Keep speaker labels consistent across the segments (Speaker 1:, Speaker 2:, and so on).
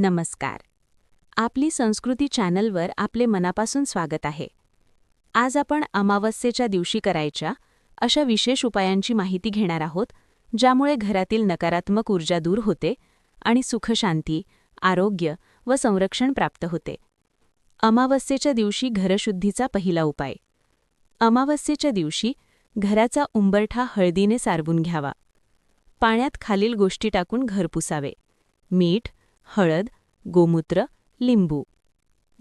Speaker 1: नमस्कार. आपली संस्कृती चॅनलवर आपले मनापासून स्वागत आहे. आज आपण अमावस्येच्या दिवशी करायच्या अशा विशेष उपायांची माहिती घेणार आहोत ज्यामुळे घरातील नकारात्मक ऊर्जा दूर होते आणि सुखशांती आरोग्य व संरक्षण प्राप्त होते. अमावस्येच्या दिवशी घरशुद्धीचा पहिला उपाय. अमावस्येच्या दिवशी घराचा उंबरठा हळदीने सारवून घ्यावा. पाण्यात खालील गोष्टी टाकून घर पुसावे. मीठ हळद गोमूत्र लिंबू.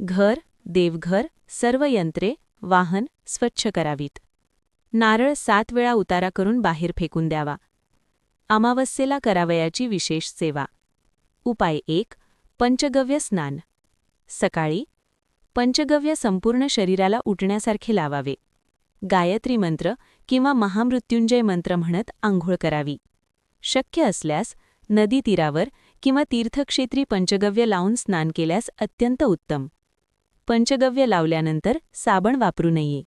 Speaker 1: घर देवघर सर्व यंत्रे वाहन स्वच्छ करावीत. नारळ सात वेळा उतारा करून बाहेर फेकून द्यावा. अमावस्येला करावयाची विशेष सेवा. उपाय एक पंचगव्य स्नान. सकाळी पंचगव्य संपूर्ण शरीराला उठण्यासारखे लावावे. गायत्री मंत्र किंवा महामृत्युंजय मंत्र म्हणत आंघोळ करावी. शक्य असल्यास नदी तीरावर किंवा तीर्थक्षेत्री पंचगव्य लावून स्नान केल्यास अत्यंत उत्तम. पंचगव्य लावल्यानंतर साबण वापरू नये.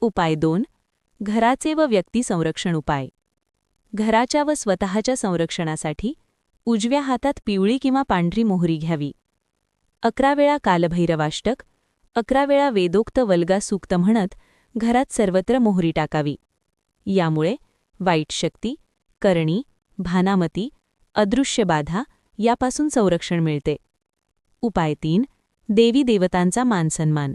Speaker 1: उपाय दोन. घराचे व व्यक्ती संरक्षण उपाय. घराच्या व स्वतःच्या संरक्षणासाठी उजव्या हातात पिवळी किंवा पांढरी मोहरी घ्यावी. अकरा वेळा कालभैरवाष्टक अकरा वेळा वेदोक्त वल्गा सूक्त म्हणत घरात सर्वत्र मोहरी टाकावी. यामुळे वाईट शक्ती करणी भानामती अदृश्य बाधा यापासून संरक्षण मिळते. उपाय तीन देवी देवतांचा मानसन्मान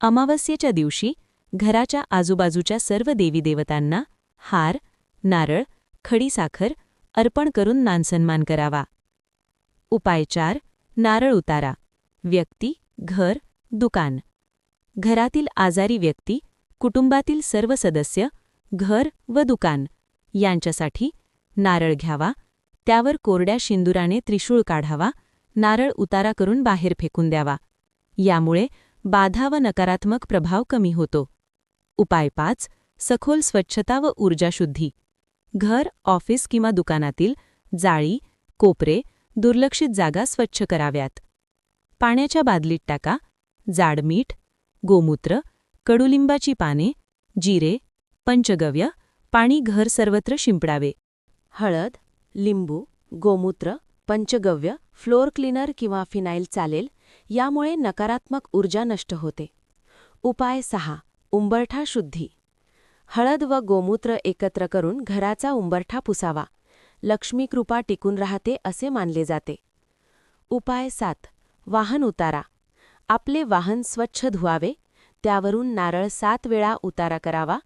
Speaker 1: अमावस्येच्या दिवशी घराच्या आजूबाजूच्या सर्व देवी देवतांना हार नारळ खडीसाखर अर्पण करून मानसन्मान करावा. उपाय चार नारळ उतारा. व्यक्ती घर दुकान. घरातील आजारी व्यक्ती कुटुंबातील सर्व सदस्य घर व दुकान यांच्यासाठी नारळ घ्यावा त्यावर कोरड्या शिंदुराने त्रिशूळ काढावा नारळ उतारा करून बाहेर फेकून द्यावा. यामुळे बाधा व नकारात्मक प्रभाव कमी होतो. उपाय पाच सखोल स्वच्छता व ऊर्जाशुद्धी घर ऑफिस किंवा दुकानातील जाळी कोपरे दुर्लक्षित जागा स्वच्छ कराव्यात. पाण्याच्या बादलीत टाका जाड मीठ गोमूत्र कडुलिंबाची पाने जिरे पंचगव्य पाणी घर सर्वत्र शिंपडावे. हळद लिंबू गोमूत्र पंचगव्य फ्लोअर क्लीनर किंवा फिनाईल चालेल यामुळे नकारात्मक ऊर्जा नष्ट होते. उपाय सहा उंबरठा शुद्धी. हळद व गोमूत्र एकत्र करून घराचा उंबरठा पुसावा. लक्ष्मीकृपा टिकून राहते असे मानले जाते. उपाय सात वाहन उतारा. आपले वाहन स्वच्छ धुवावे त्यावरून नारळ सात वेळा उतारा करावा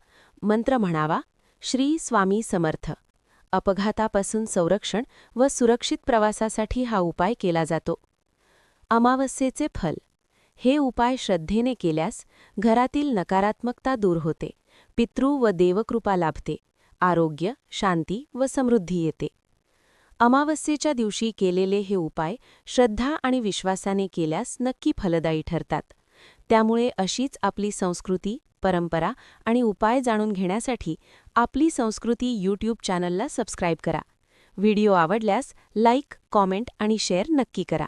Speaker 1: मंत्र म्हणावा श्री स्वामी समर्थ. अपघातापासून संरक्षण व सुरक्षित प्रवासासाठी हा उपाय केला जातो. अमावस्येचे फल. हे उपाय श्रद्धेने केल्यास घरातील नकारात्मकता दूर होते. पितृ व देवकृपा लाभते. आरोग्य शांती व समृद्धी येते. अमावस्येच्या दिवशी केलेले हे उपाय श्रद्धा आणि विश्वासाने केल्यास नक्की फलदायी ठरतात. त्यामुळे अशीच आपली संस्कृती परंपरा आणि उपाय जाणून घेण्यासाठी आपली संस्कृती यूट्यूब चॅनलला सबस्क्राईब करा. व्हिडिओ आवडल्यास लाईक कॉमेंट आणि शेअर नक्की करा.